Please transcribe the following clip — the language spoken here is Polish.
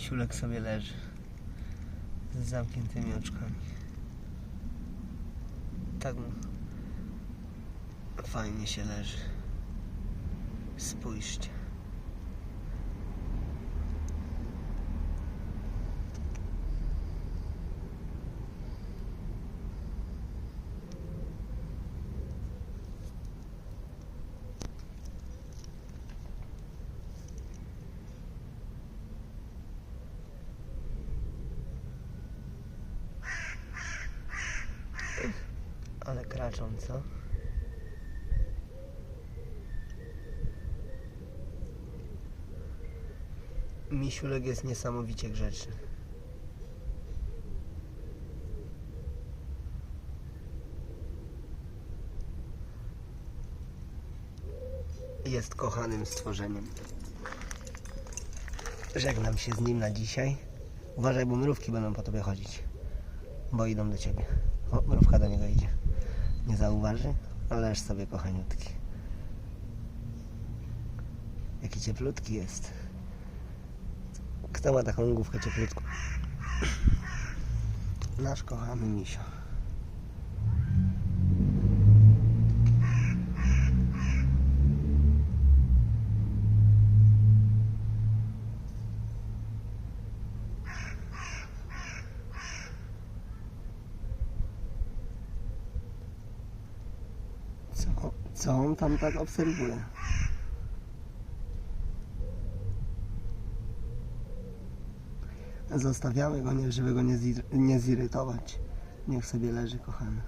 Misiulek sobie leży z zamkniętymi oczkami. Tak mu fajnie się leży. Spójrzcie. Ale kraczą, co? Misiulek jest niesamowicie grzeczny. Jest kochanym stworzeniem. Żegnam się z nim na dzisiaj. Uważaj, bo mrówki będą po tobie chodzić. Bo idą do ciebie. O, mrówka do niego idzie. Nie zauważy, ależ sobie kochaniutki. Jaki cieplutki jest. Kto ma taką główkę cieplutką? Nasz kochany misio. Co on tam tak obserwuje? Zostawiamy go, nie, żeby go nie, nie zirytować. Niech sobie leży, kochany.